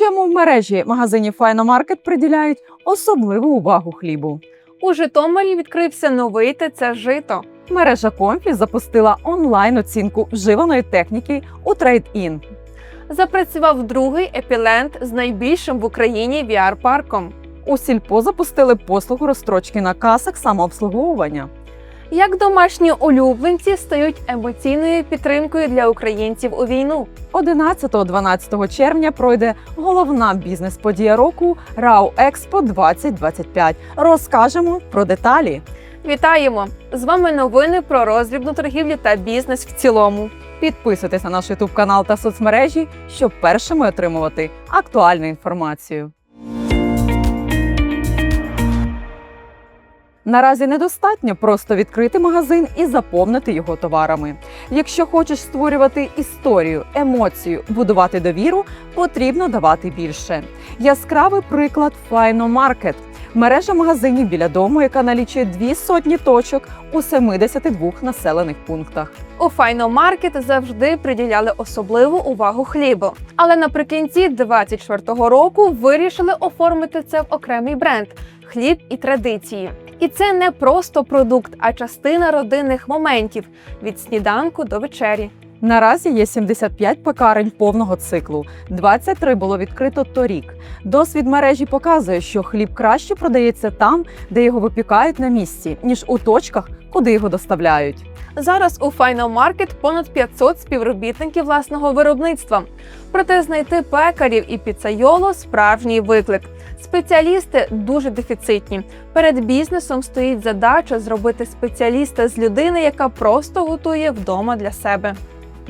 Чому в мережі магазинів Файномаркет приділяють особливу увагу хлібу? У Житомирі відкрився новий ТЦ Жито. Мережа Комфі запустила онлайн оцінку вживаної техніки у Trade-In. Запрацював другий епіленд з найбільшим в Україні VR-парком. У сільпо запустили послугу розстрочки на касах самообслуговування. Як домашні улюбленці стають емоційною підтримкою для українців у війну. 11-12 червня пройде головна бізнес-подія року РАУ Експо 2025. Розкажемо про деталі. Вітаємо! З вами новини про роздрібну торгівлю та бізнес в цілому. Підписуйтесь на наш YouTube канал та соцмережі, щоб першими отримувати актуальну інформацію. Наразі недостатньо просто відкрити магазин і заповнити його товарами. Якщо хочеш створювати історію, емоцію, будувати довіру, потрібно давати більше. Яскравий приклад Файномаркет – мережа магазинів біля дому, яка налічує дві сотні точок у 72 населених пунктах. У Файномаркет завжди приділяли особливу увагу хлібу. Але наприкінці 24-го року вирішили оформити це в окремий бренд хліб і традиції. І це не просто продукт, а частина родинних моментів від сніданку до вечері. Наразі є 75 пекарень повного циклу. 23 було відкрито торік. Досвід мережі показує, що хліб краще продається там, де його випікають на місці, ніж у точках, куди його доставляють. Зараз у Файномаркет понад 500 співробітників власного виробництва. Проте знайти пекарів і піцайоло справжній виклик. Спеціалісти дуже дефіцитні. Перед бізнесом стоїть задача зробити спеціаліста з людини, яка просто готує вдома для себе.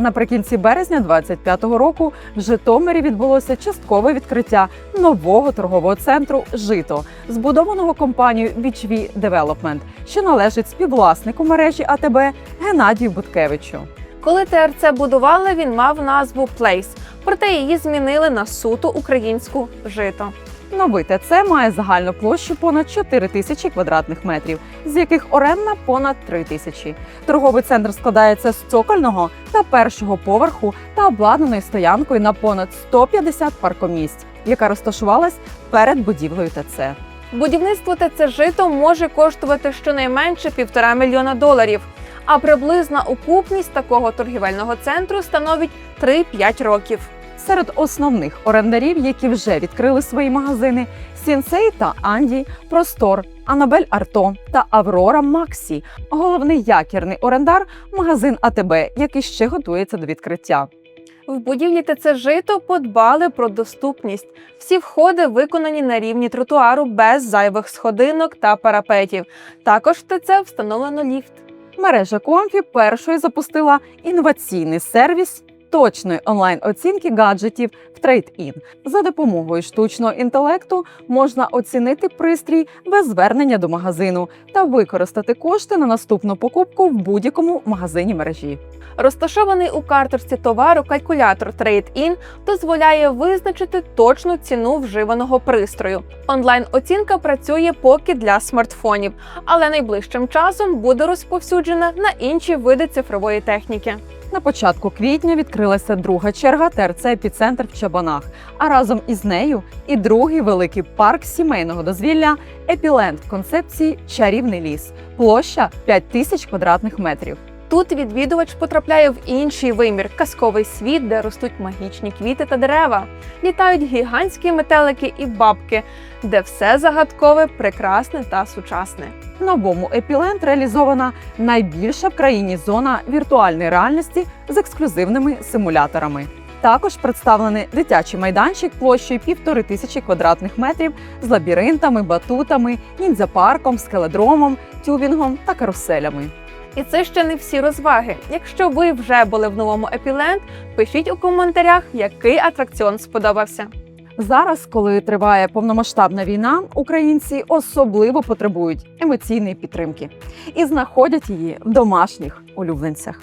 Наприкінці березня 25-го року в Житомирі відбулося часткове відкриття нового торгового центру Жито, збудованого компанією Вічві Девелопмент, що належить співвласнику мережі АТБ Геннадію Буткевичу. Коли ТРЦ будували, він мав назву Place, проте її змінили на суто українську жито. Новий ТЦ має загальну площу понад 4 тисячі квадратних метрів, з яких орендна понад 3 тисячі. Торговий центр складається з цокольного та першого поверху та обладнаної стоянкою на понад 150 паркомісць, яка розташувалась перед будівлею ТЦ. Будівництво ТЦ жито може коштувати щонайменше півтора мільйона доларів. А приблизна окупність такого торгівельного центру становить 3-5 років. Серед основних орендарів, які вже відкрили свої магазини, Сінсей та Анді, Простор, Анабель Арто та Аврора Максі. Головний якірний орендар магазин АТБ, який ще готується до відкриття. В будівлі ТЦ жито подбали про доступність. Всі входи виконані на рівні тротуару без зайвих сходинок та парапетів. Також в ТЦ встановлено ліфт. Мережа Комфі першою запустила інноваційний сервіс точної онлайн-оцінки гаджетів в Trade-In. За допомогою штучного інтелекту можна оцінити пристрій без звернення до магазину та використати кошти на наступну покупку в будь-якому магазині мережі. Розташований у карторці товару калькулятор Trade-In дозволяє визначити точну ціну вживаного пристрою. Онлайн-оцінка працює поки для смартфонів, але найближчим часом буде розповсюджена на інші види цифрової техніки. На початку квітня відкрилася друга черга ТРЦ «Епіцентр» в Чабанах, а разом із нею і другий великий парк сімейного дозвілля Епіленд в концепції Чарівний ліс, площа 5 тисяч квадратних метрів. Тут відвідувач потрапляє в інший вимір казковий світ, де ростуть магічні квіти та дерева, літають гігантські метелики і бабки, де все загадкове, прекрасне та сучасне. В новому Епіленд реалізована найбільша в країні зона віртуальної реальності з ексклюзивними симуляторами. Також представлений дитячий майданчик площею півтори тисячі квадратних метрів з лабіринтами, батутами, ніндзя-парком, скеледромом, тюбінгом та каруселями. І це ще не всі розваги. Якщо ви вже були в новому Епіленд, пишіть у коментарях, який атракціон сподобався. Зараз, коли триває повномасштабна війна, українці особливо потребують емоційної підтримки і знаходять її в домашніх улюбленцях.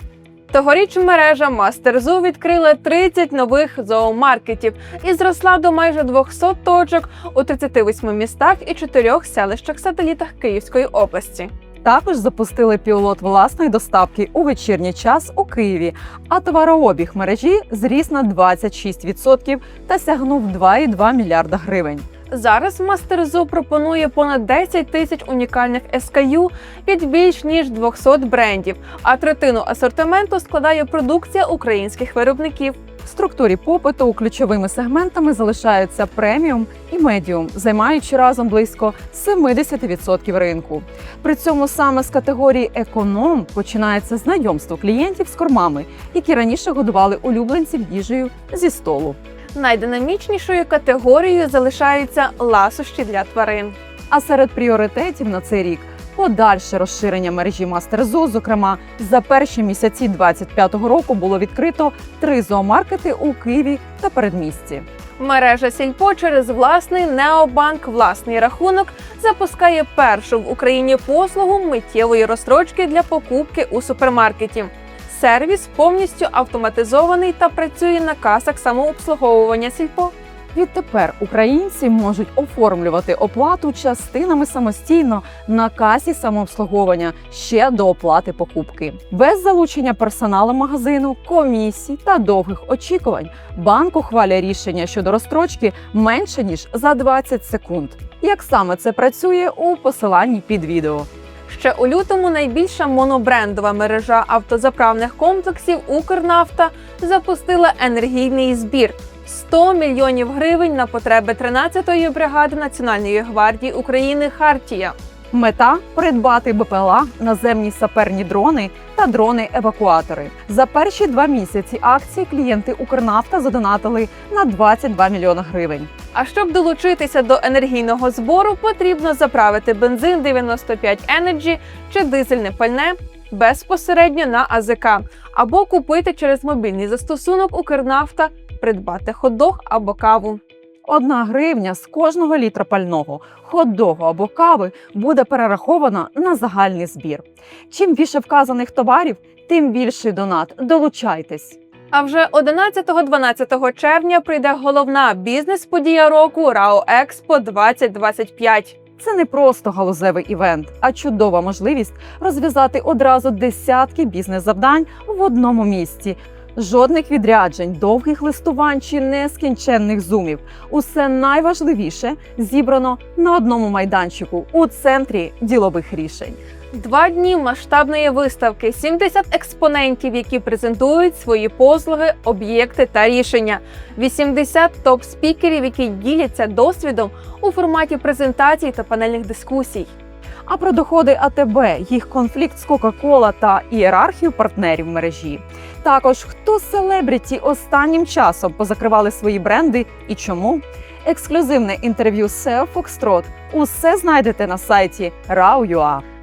Тогоріч мережа Мастерзу відкрила 30 нових зоомаркетів і зросла до майже 200 точок у 38 містах і 4 селищах-сателітах Київської області. Також запустили пілот власної доставки у вечірній час у Києві, а товарообіг мережі зріс на 26% та сягнув 2,2 мільярда гривень. Зараз Мастерзу пропонує понад 10 тисяч унікальних SKU від більш ніж 200 брендів, а третину асортименту складає продукція українських виробників. В структурі попиту ключовими сегментами залишаються преміум і медіум, займаючи разом близько 70% ринку. При цьому саме з категорії економ починається знайомство клієнтів з кормами, які раніше годували улюбленців їжею зі столу. Найдинамічнішою категорією залишаються ласощі для тварин. А серед пріоритетів на цей рік подальше розширення мережі Мастерзу. Зокрема, за перші місяці 2025 року було відкрито три зоомаркети у Києві та передмісті. Мережа Сільпо через власний необанк власний рахунок запускає першу в Україні послугу миттєвої розстрочки для покупки у супермаркеті. Сервіс повністю автоматизований та працює на касах самообслуговування Сільпо. Відтепер українці можуть оформлювати оплату частинами самостійно на касі самообслуговування ще до оплати покупки, без залучення персоналу магазину, комісій та довгих очікувань. Банк ухвалює рішення щодо розстрочки менше ніж за 20 секунд. Як саме це працює у посиланні під відео. Ще у лютому найбільша монобрендова мережа автозаправних комплексів Укрнафта запустила енергійний збір 100 мільйонів гривень на потреби 13-ї бригади Національної гвардії України Хартія. Мета придбати БПЛА, наземні саперні дрони та дрони-евакуатори. За перші два місяці акції клієнти Укрнафта задонатили на 22 мільйона гривень. А щоб долучитися до енергійного збору, потрібно заправити бензин 95 Energy чи дизельне пальне безпосередньо на АЗК або купити через мобільний застосунок Укрнафта, придбати хот-дог або каву. Одна гривня з кожного літра пального, хот-догу або кави буде перерахована на загальний збір. Чим більше вказаних товарів, тим більший донат. Долучайтесь. А вже 11-12 червня прийде головна бізнес-подія року РАО Експо 2025. Це не просто галузевий івент, а чудова можливість розв'язати одразу десятки бізнес-завдань в одному місці. Жодних відряджень, довгих листувань чи нескінченних зумів. Усе найважливіше зібрано на одному майданчику у центрі ділових рішень. Два дні масштабної виставки, 70 експонентів, які презентують свої послуги, об'єкти та рішення, 80 топ-спікерів, які діляться досвідом у форматі презентацій та панельних дискусій. А про доходи АТБ, їх конфлікт з Кока-Кола та ієрархію партнерів мережі. Також хто селебріті останнім часом позакривали свої бренди і чому? Ексклюзивне інтерв'ю SEO Foxtrot. Усе знайдете на сайті RAW.ua.